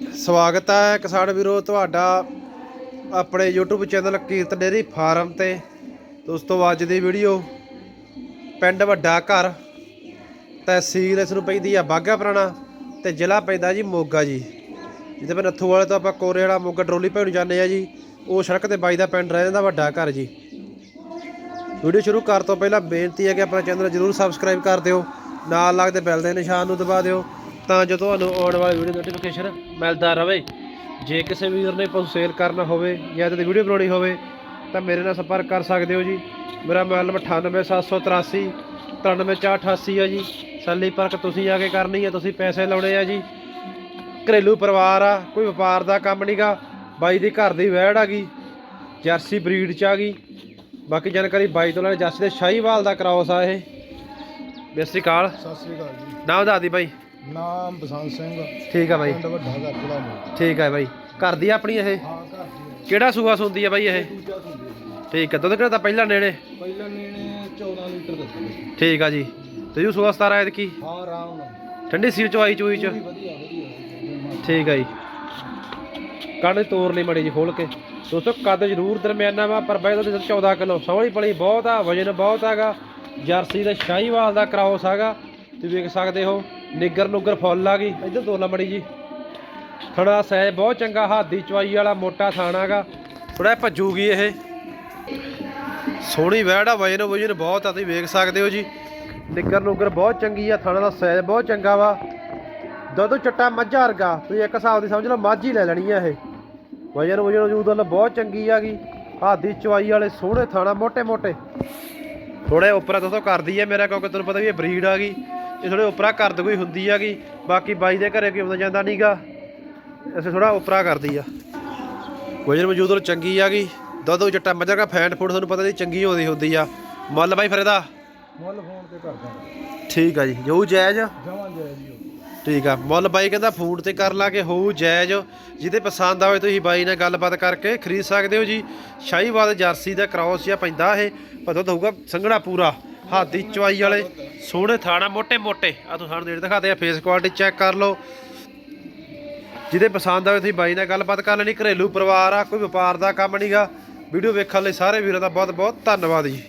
ਸਵਾਗਤ ਹੈ ਕਿਸਾਨ ਵੀਰੋ, ਤੁਹਾਡਾ ਆਪਣੇ YouTube channel Kirat dairy farm ਤੇ। ਦੋਸਤੋ, ਅੱਜ ਦੀ ਵੀਡੀਓ ਪਿੰਡ ਵੱਡਾ ਘਰ, ਤਹਿਸੀਲ ਇਸ ਨੂੰ ਪੈਂਦੀ ਆ ਬਾਗਾ ਪੁਰਾਣਾ ਤੇ ਜ਼ਿਲ੍ਹਾ ਪੈਂਦਾ ਜੀ ਮੋਗਾ ਜੀ। ਜਿੱਥੇ ਮੈਂ ਨੱਥੂ ਵਾਲੇ ਤੋਂ ਆਪਾਂ ਕੋਰੇ ਵਾਲਾ ਮੋਗਾ ਟਰੋਲੀ ਭੈਣ ਜਾਂਦੇ ਆ ਜੀ, ਉਹ ਸੜਕ ਤੇ ਬਾਈ ਦਾ ਪਿੰਡ ਰਹਿ ਜਾਂਦਾ ਵੱਡਾ ਘਰ ਜੀ। ਵੀਡੀਓ ਸ਼ੁਰੂ ਕਰਨ ਤੋਂ ਪਹਿਲਾਂ ਬੇਨਤੀ ਹੈ ਕਿ ਆਪਣਾ ਚੈਨਲ ਜਰੂਰ ਸਬਸਕ੍ਰਾਈਬ ਕਰ ਦਿਓ, ਨਾਲ ਲੱਗਦੇ ਬੈਲ ਦੇ ਨਿਸ਼ਾਨ ਨੂੰ ਦਬਾ ਦਿਓ ਤਾਂ ਜੋ ਤੁਹਾਨੂੰ ਆਉਣ ਵਾਲੀ ਵੀਡੀਓ ਨੋਟੀਫਿਕੇਸ਼ਨ ਮਿਲਦਾ ਰਹੇ ਜੇ ਕਿਸੇ ਵੀਰ ਨੇ ਪਸ਼ੂ ਸੇਲ ਕਰਨਾ ਹੋਵੇ ਜਾਂ ਤੇ ਵੀਡੀਓ ਬਣਾਉਣੀ ਹੋਵੇ ਤਾਂ ਮੇਰੇ ਨਾਲ ਸੰਪਰਕ ਕਰ ਸਕਦੇ ਹੋ ਜੀ। ਮੇਰਾ ਮੋਬਾਈਲ ਨੰਬਰ 98783 93488 ਹੈ ਜੀ। ਸੱਲੀ ਪਰਖ ਤੁਸੀਂ ਆ ਕੇ ਕਰਨੀ ਹੈ ਤੁਸੀਂ ਪੈਸੇ ਲਾਉਣੇ ਆ ਜੀ। ਘਰੇਲੂ ਪਰਿਵਾਰ ਆ ਕੋਈ ਵਪਾਰ ਦਾ ਕੰਮ ਨਹੀਂਗਾ ਬਾਈ ਦੀ ਘਰ ਦੀ ਵਹਿੜ ਆ ਗਈ ਜਰਸੀ ਬਰੀਡ ਚ ਆ ਗਈ। ਬਾਕੀ ਜਾਣਕਾਰੀ ਬਾਈ ਤੋਂ ਲੈਣੇ ਜਰਸੀ ਦੇ ਸ਼ਾਹੀਵਾਲ ਦਾ ਕ੍ਰਾਸ ਆ ਇਹ। ਬੇਸਿਕ ਕਾਲ ਸਤਿ ਸ੍ਰੀ ਅਕਾਲ ਜੀ। ਨਾਮ ਦੱਸ ਦੀ ਬਾਈ। ਨਾਮ ਬਸੰਤ ਸਿੰਘ। ਠੀਕ ਆ ਬਾਈ। ਪਿੰਡ ਵੱਡਾ ਘਰ ਜ਼ਿਲ੍ਹਾ ਮੋਗਾ ਠੀਕ ਆ ਬਾਈ। ਘਰ ਦੀ ਆ ਆਪਣੀ ਇਹ? ਹਾਂ ਘਰ ਦੀ ਕਿਹੜਾ ਸੂਆ ਸੁੰਦੀ ਆ ਬਾਈ ਇਹ? ਦੂਜਾ ਠੀਕ ਆ ਦੁੱਧ ਕਿਹੜਾ ਤਾਂ ਪਹਿਲਾਂ ਨੇੜੇ? ਪਹਿਲਾਂ ਨੇ 14 ਲੀਟਰ ਦਿੱਤੇ ਠੀਕ ਆ ਜੀ। ਤੇ ਜੂ ਸੂਆ 17 ਐਤਕੀ? ਹਾਂ ਆਰਾਮ ਨਾਲ। ਠੰਡੀ ਸੀਲ ਚਵਾਈ ਚੂਈ ਚ? ਵਧੀਆ ਵਧੀਆ ਠੀਕ ਆ ਜੀ। ਕੰਨ ਤੋਰ ਲਈ ਮੜੀ ਜੀ ਖੋਲ ਕੇ। ਦੋਸਤੋ ਕੱਦ ਜ਼ਰੂਰ ਦਰਮਿਆਨਾ ਵਾ ਪਰ ਬਾਈ ਦੁੱਧ 14 ਕਿਲੋ। ਸੋਹਣੀ ਪਲੀ ਬਹੁਤ ਆ ਵਜਨ ਬਹੁਤ ਹੈਗਾ। ਜਰਸੀ ਦਾ ਸ਼ਾਹੀਵਾਲ ਦਾ ਕ੍ਰਾਸ ਹੈਗਾ। ਤੁਸੀਂ ਵੇਖ ਸਕਦੇ ਹੋ। ਨਿੱਗਰ ਨੁੱਗਰ ਫੁੱਲ ਆ ਗਈ। ਇੱਧਰ ਤੋਲਾ ਮੜੀ ਜੀ। ਥਣਾ ਸਹਿ ਬਹੁਤ ਚੰਗਾ ਹਾਦੀ ਚਵਾਈ ਵਾਲਾ ਮੋਟਾ ਥਾਣਾਗਾ ਥੋੜਾ ਭੱਜੂਗੀ ਇਹ। ਸੋਹਣੀ ਵੈੜ ਆ, ਵਜਨ ਵਜਨ ਬਹੁਤ ਆ, ਤੁਸੀਂ ਵੇਖ ਸਕਦੇ ਹੋ ਜੀ। ਨਿੱਗਰ ਨੁੱਗਰ ਬਹੁਤ ਚੰਗੀ ਆ, ਥਾਣਾ ਦਾ ਸਹਿ ਬਹੁਤ ਚੰਗਾ ਵਾ। ਦੁੱਧ ਚਟਾ ਮੱਝਾ ਵਰਗਾ, ਤੁਸੀਂ ਇੱਕ ਹਿਸਾਬ ਦੀ ਸਮਝ ਲਓ, ਮੱਝ ਹੀ ਲੈ ਲੈਣੀ ਆ ਇਹ। ਵਜਨ ਵਜਨ ਵਜੂਦ ਵਾਲਾ ਬਹੁਤ ਚੰਗੀ ਆਗੀ ਹਾਦੀ ਚਵਾਈ ਵਾਲੇ ਸੋਹਣੇ ਥਾਣਾ ਮੋਟੇ ਮੋਟੇ ਥੋੜੇ ਉੱਪਰ ਤੋਂ ਕਰਦੀ ਹੈ ਮੇਰਾ ਕਿਉਂਕਿ ਤੁਹਾਨੂੰ ਪਤਾ ਵੀ ਇਹ ਬਰੀਡ ਆ ਗਈ। ਇਹ ਥੋੜੇ ਉੱਪਰਾ ਕਰਦ ਕੋਈ ਹੁੰਦੀ ਆਗੀ ਬਾਕੀ ਬਾਈ ਦੇ ਘਰੇ ਕੋਈ ਆਉਂਦਾ ਜਾਂਦਾ ਨਹੀਂਗਾ ਅਸੀਂ ਥੋੜਾ ਉੱਪਰਾ ਕਰਦੀ ਆ। ਵਜਨ ਵਜੂਦ ਵੱਲ ਚੰਗੀ ਆਗੀ ਦੁੱਧ ਚੱਟਾ ਮੱਝਾਂ ਦਾ ਫੈਂਟ ਫੂਡ ਤੁਹਾਨੂੰ ਪਤਾ ਦੀ ਚੰਗੀ ਹੋਦੀ ਹੁੰਦੀ ਆ। ਮੁੱਲ ਬਾਈ ਫਿਰ ਇਹਦਾ? ਮੁੱਲ ਫੋਨ ਤੇ ਕਰਦਾ। ਠੀਕ ਆ ਜੀ। ਜੋ ਜਾਇਜ਼? ਜਮਾਂ ਜਾਇ ਜੀ ਉਹ। ਠੀਕ ਆ। ਮੁੱਲ ਬਾਈ ਕਹਿੰਦਾ ਫੂਡ ਤੇ ਕਰ ਲਾਂਗੇ ਹੋਊ ਜਾਇਜ਼। ਜਿਹਦੇ ਪਸੰਦ ਆਵੇ ਤੁਸੀਂ ਬਾਈ ਨਾਲ ਗੱਲਬਾਤ ਕਰਕੇ ਖਰੀਦ ਸਕਦੇ ਹੋ ਜੀ। ਸ਼ਾਹੀਵਾਲ ਜਰਸੀ ਦਾ ਕ੍ਰਾਸ ਜਿਹਾ ਪੈਂਦਾ ਇਹ ਪਤਾ ਹੋਊਗਾ ਸੰਘਣਾ ਪੂਰਾ। ਹਾਦੀ ਚਵਾਈ ਵਾਲੇ ਸੋਹਣੇ ਥਾਣਾ, ਮੋਟੇ ਮੋਟੇ। ਆ ਤੁਹਾਨੂੰ ਸਾਨੂੰ ਨੇੜੇ ਦਿਖਾਦੇ ਆ ਫੇਸ ਕੁਆਲਿਟੀ ਚੈੱਕ ਕਰ ਲਓ। ਜਿਹਦੇ ਪਸੰਦ ਆਵੇ ਤੁਸੀਂ ਬਾਈ ਨਾਲ ਗੱਲਬਾਤ ਕਰ ਲੈਣੀ, ਘਰੇਲੂ ਪਰਿਵਾਰ ਆ, ਕੋਈ ਵਪਾਰ ਦਾ ਕੰਮ ਨਹੀਂਗਾ ਵੀਡੀਓ ਵੇਖਣ ਲਈ ਸਾਰੇ ਵੀਰਾਂ ਦਾ ਬਹੁਤ ਬਹੁਤ ਧੰਨਵਾਦ ਜੀ।